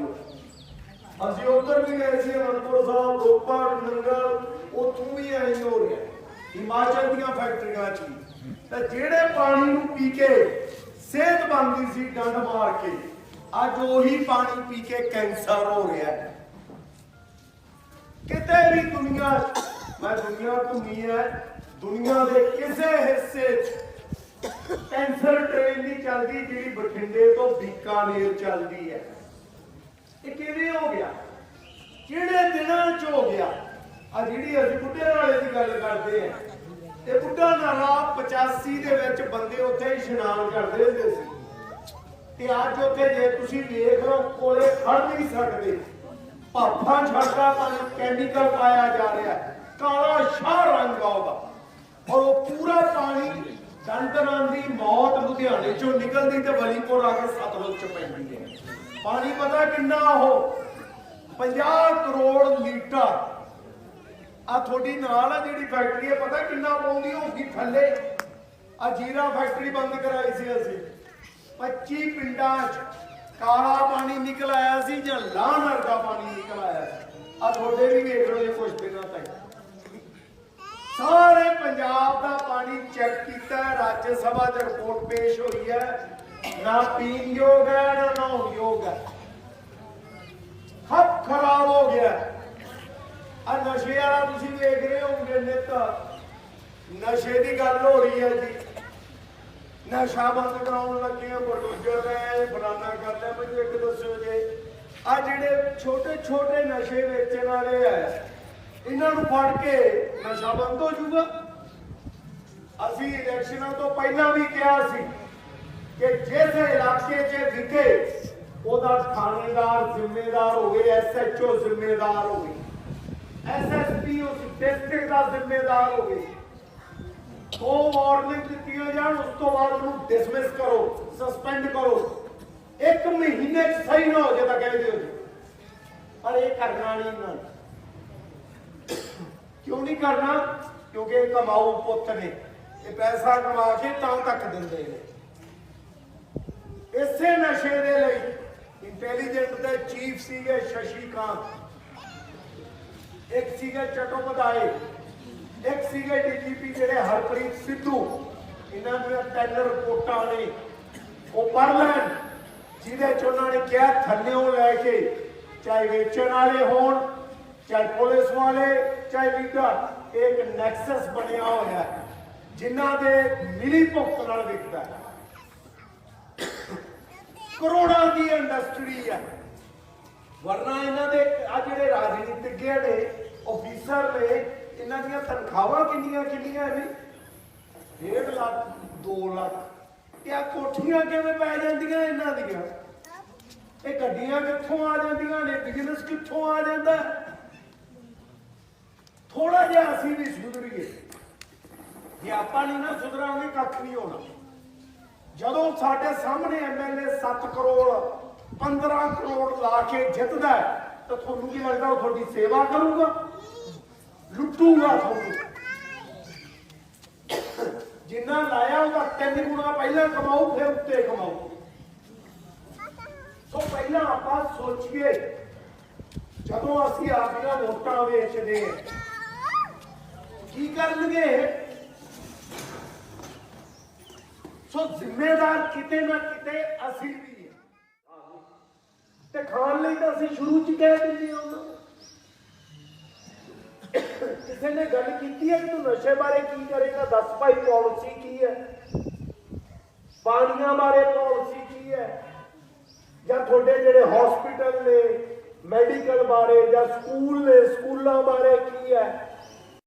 ਪਾਸਿਓ ਅਸੀਂ ਉੱਧਰ ਵੀ ਗਏ ਸੀ, ਅਨੰਦਪੁਰ ਸਾਹਿਬ, ਰੋਪੜ ਨੰਗਲ ਉੱਥੋਂ ਵੀ ਐਂ ਹੋ ਰਿਹਾ। ਹਿਮਾਚਲ ਦੀਆਂ ਫੈਕਟਰੀਆਂ 'ਚ ਵੀ। ਤਾਂ ਜਿਹੜੇ ਪਾਣੀ ਨੂੰ ਪੀ ਕੇ ਸਿਹਤ ਬਣਦੀ ਸੀ, ਡੰਡ ਮਾਰ ਕੇ, ਅੱਜ ਉਹੀ ਪਾਣੀ ਪੀ ਕੇ ਕੈਂਸਰ ਹੋ ਰਿਹਾ ਕਿਤੇ ਵੀ ਦੁਨੀਆ, ਮੈਂ ਦੁਨੀਆ ਘੁੰਮੀ ਹੈ, ਦੁਨੀਆ ਦੇ ਕਿਸੇ ਹਿੱਸੇ 'ਚ ਕੈਂਸਰ ਟ੍ਰੇਨ ਨਹੀਂ ਚੱਲਦੀ, ਜਿਹੜੀ ਬਠਿੰਡੇ ਤੋਂ ਬੀਕਾਨੇਰ ਚੱਲਦੀ ਹੈ। ਇਹ ਕਿਵੇਂ ਹੋ ਗਿਆ? ਕਿਹੜੇ ਦਿਨਾਂ 'ਚ ਹੋ ਗਿਆ? ਆ ਜਿਹੜੀ ਅਸੀਂ ਬੁੱਢੇ ਵਾਲੇ ਦੀ ਗੱਲ ਕਰਦੇ ਆ, ਇਹ ਬੁੱਢਾ ਨਾਲਾ 85 ਦੇ ਵਿੱਚ ਬੰਦੇ ਉੱਥੇ ਇਸ਼ਨਾਨ ਕਰਦੇ ਹੁੰਦੇ ਸੀ। ਤੇ ਅੱਜ ਉੱਥੇ ਜੇ ਤੁਸੀਂ ਵੇਖ ਲਓ, ਕੋਲੇ ਖੜ ਨਹੀਂ ਸਕਦੇ। ਭਾਫਾਂ ਛੜਕਾ ਪਾਣੀ ਕੈਮੀਕਲ ਪਾਇਆ ਜਾ ਰਿਹਾ। ਕਾਲਾ ਸ਼ਾਹ ਰੰਗ ਆਉਂਦਾ ਉਹਦਾ। ਔਰ ਉਹ ਪੂਰਾ ਪਾਣੀ ਡੰਡਰਾਂ ਦੀ ਮੌਤ ਲੁਧਿਆਣੇ ਚੋਂ ਨਿਕਲਦੀ ਤੇ ਵਲੀਪੁਰ ਆ ਕੇ ਸਤਲੁਜ ਚ ਪੈਂਦੀ ਹੈ। ਪਾਣੀ ਪਤਾ ਕਿੰਨਾ ਉਹ? 50 ਕਰੋੜ ਲੀਟਰ। ਆ ਤੁਹਾਡੀ ਨਾਲ ਆ ਜਿਹੜੀ ਫੈਕਟਰੀ ਹੈ ਪਤਾ ਕਿੰਨਾ ਪਾਉਂਦੀ ਹੋਊਗੀ ਥੱਲੇ? ਆ ਜੀਰਾ ਫੈਕਟਰੀ ਬੰਦ ਕਰਾਈ ਸੀ ਅਸੀਂ। 25 ਪਿੰਡਾਂ 'ਚ ਕਾਲਾ ਪਾਣੀ ਨਿਕਲ ਆਇਆ ਸੀ ਜਾਂ ਲਾਹਨ ਵਰਗਾ ਪਾਣੀ ਨਿਕਲ ਆਇਆ ਸੀ। ਆ ਤੁਹਾਡੇ ਵੀ ਵੇਖ ਲਓ ਇਹ ਕੁਝ ਦਿਨਾਂ ਤੱਕ ਸਾਰੇ ਪੰਜਾਬ ਦਾ ਪਾਣੀ ਚੈੱਕ ਕੀਤਾ, ਰਾਜ ਸਭਾ 'ਚ ਰਿਪੋਰਟ ਪੇਸ਼ ਹੋਈ ਹੈ। ਨਾ ਪੀਣ ਯੋਗ ਹੈ ਨਾ ਨਹਾਉਣ ਖਰਾਬ ਹੋ ਗਿਆ। ਆ ਨਸ਼ੇ ਵਾਲਾ ਤੁਸੀਂ ਵੇਖ ਰਹੇ ਹੋਗੇ ਨਿੱਤ। ਨਸ਼ੇ ਦੀ ਗੱਲ ਹੋ ਰਹੀ ਹੈ ਜੀ। ਨਸ਼ਾ ਬੰਦ ਕਰਾਉਣ ਲੱਗੇ ਪ੍ਰੋਡਿਊਸਰ ਹੈ ਫਲਾਨਾ ਕਰ ਲਿਆ। ਮੈਨੂੰ ਇੱਕ ਦੱਸਿਓ ਜੇ। ਆ ਜਿਹੜੇ ਛੋਟੇ ਛੋਟੇ ਨਸ਼ੇ ਵੇਚਣ ਵਾਲੇ ਆ, ਇਹਨਾਂ ਨੂੰ ਫੜ ਕੇ ਨਸ਼ਾ ਬੰਦ ਹੋ ਜਾਊਗਾ। ਅਸੀਂ ਇਲੈਕਸ਼ਨਾਂ ਤੋਂ ਪਹਿਲਾਂ ਵੀ ਕਿਹਾ ਸੀ ਕਿ ਜਿਸ ਇਲਾਕੇ 'ਚ ਵਿਕੇ ਉਹਦਾ ਥਾਣੇਦਾਰ ਜ਼ਿੰਮੇਦਾਰ ਹੋਵੇ ਐਸਐਚਓ ਜ਼ਿੰਮੇਦਾਰ ਹੋਵੇ ਐਸਐਸਪੀ ਉਸ ਡਿਸਟ੍ਰਿਕਟ ਦਾ ਜ਼ਿੰਮੇਦਾਰ ਹੋਵੇ ਉਹ ਵਾਰਨਿੰਗ ਦਿੱਤੀਆਂ ਜਾਣ, ਉਸ ਤੋਂ ਬਾਅਦ ਉਹਨੂੰ ਡਿਸਮਿਸ ਕਰੋ ਸਸਪੈਂਡ ਕਰੋ। ਇੱਕ ਮਹੀਨੇ ਚ ਸਹੀ ਨਾ ਹੋ ਜੇ ਤਾਂ ਕਹਿ ਦਿਓ ਪਰ ਇਹ ਕਰਨਾ ਨਹੀਂ ਇਹਨਾਂ ਨੇ। ਕਿਉਂ ਨਹੀਂ ਕਰਨਾ? ਕਿਉਂਕਿ ਇਹ ਕਮਾਊ ਪੁੱਤ ਨੇ। ਇਹ ਪੈਸਾ ਕਮਾ ਕੇ ਤਾਂ ਤੱਕ ਦਿੰਦੇ ਨੇ। ਇਸੇ ਇੰਟੈਲੀਜੈਂਟ ਦੇ ਚੀਫ ਸੀਗੇ ਸ਼ਸ਼ੀ ਇੱਕ ਸੀਗੇ ਚਟੋਪਧਾਏ ਇੱਕ ਸੀਗੇ ਡੀਜੀਪੀ ਜਿਹੜੇ ਹਰਪ੍ਰੀਤ ਸਿੱਧੂ। ਇਹਨਾਂ ਦੀਆਂ ਤਿੰਨ ਰਿਪੋਰਟਾਂ ਨੇ। ਉਹ ਪੜ੍ਹ ਲੈਣ। ਜਿਹਦੇ ਚ ਉਹਨਾਂ ਨੇ ਕਿਹਾ ਥੱਲਿਓਂ ਲੈ ਕੇ ਚਾਹੇ ਵੇਚਣ ਵਾਲੇ ਹੋਣ, ਚਾਹੇ ਪੁਲਿਸ ਵਾਲੇ, ਚਾਹੇ ਲੀਡਰ, ਇਹ ਇੱਕ ਨੈਕਸਸ ਬਣਿਆ ਹੋਇਆ ਹੈ। ਜਿਨ੍ਹਾਂ ਦੇ ਮਿਲੀ ਭੁਗਤ ਨਾਲ ਵਿਕਦਾ ਹੈ। ਕਰੋੜਾਂ ਦੀ ਇੰਡਸਟਰੀ ਹੈ। ਵਰਨਾ ਇਹਨਾਂ ਦੇ ਆ ਜਿਹੜੇ ਰਾਜਨੀਤਿਕ ਨੇ ਅਫੀਸਰ ਨੇ, ਇਹਨਾਂ ਦੀਆਂ ਤਨਖਾਹਾਂ ਕਿੰਨੀਆਂ ਕਿੰਨੀਆਂ ਨੇ? 1.5 ਲੱਖ 2 ਲੱਖ। ਤੇ ਆ ਕੋਠੀਆਂ ਕਿਵੇਂ ਪੈ ਜਾਂਦੀਆਂ ਇਹਨਾਂ ਦੀਆਂ? ਇਹ ਗੱਡੀਆਂ ਕਿੱਥੋਂ ਆ ਜਾਂਦੀਆਂ ਨੇ? ਬਿਜ਼ਨਸ ਕਿੱਥੋਂ ਆ ਜਾਂਦਾ? ਥੋੜਾ ਜਿਹਾ ਅਸੀਂ ਵੀ ਸੁਧਰੀਏ। ਜੇ ਆਪਾਂ ਨਹੀਂ ਨਾ ਸੁਧਰਾਂਗੇ, ਕੱਖ ਨਹੀਂ ਹੋਣਾ। ਜਦੋਂ ਸਾਡੇ ਸਾਹਮਣੇ ਐਮਐਲਏ 7 ਕਰੋੜ 15 ਕਰੋੜ ਲਾ ਕੇ ਜਿੱਤਦਾ ਤਾਂ ਤੁਹਾਨੂੰ ਕੀ ਲੱਗਦਾ ਉਹ ਤੁਹਾਡੀ ਸੇਵਾ ਕਰੂਗਾ? ਲੁੱਟੂਗਾ ਤੁਹਾਨੂੰ। ਜਿੰਨਾ ਲਾਇਆ ਉਹਦਾ ਤਿੰਨ ਗੁਣਾ ਪਹਿਲਾਂ ਕਮਾਓ, ਫਿਰ ਉੱਤੇ ਕਮਾਓ। ਸੋ ਪਹਿਲਾਂ ਆਪਾਂ ਸੋਚੀਏ, ਜਦੋਂ ਅਸੀਂ ਆਪਣੀਆਂ ਵੋਟਾਂ ਵੇਚਦੇ ਕੀ ਕਰਨਗੇ ਸੋ ਜ਼ਿੰਮੇਦਾਰ ਕਿਤੇ ਨਾ ਕਿਤੇ ਅਸੀਂ ਵੀ ਹਾਂ। ਤੇ ਖਾਣ ਲਈ ਤਾਂ ਅਸੀਂ ਸ਼ੁਰੂ ਚ ਕਹਿ ਦਿੰਦੇ ਹਾਂ ਉਹਨਾਂ ਕਿਸੇ ਨੇ ਗੱਲ ਕੀਤੀ ਹੈ ਕਿ ਤੂੰ ਨਸ਼ੇ ਬਾਰੇ ਕੀ ਕਰੇਗਾ? ਦੱਸ ਭਾਈ, ਪਾਲਿਸੀ ਕੀ ਹੈ? ਪਾਣੀਆਂ ਬਾਰੇ ਪਾਲਿਸੀ ਕੀ ਹੈ? ਜਾਂ ਤੁਹਾਡੇ ਜਿਹੜੇ ਹਸਪੀਟਲ ਨੇ ਮੈਡੀਕਲ ਬਾਰੇ ਜਾਂ ਸਕੂਲ ਨੇ, ਸਕੂਲਾਂ ਬਾਰੇ ਕੀ ਹੈ?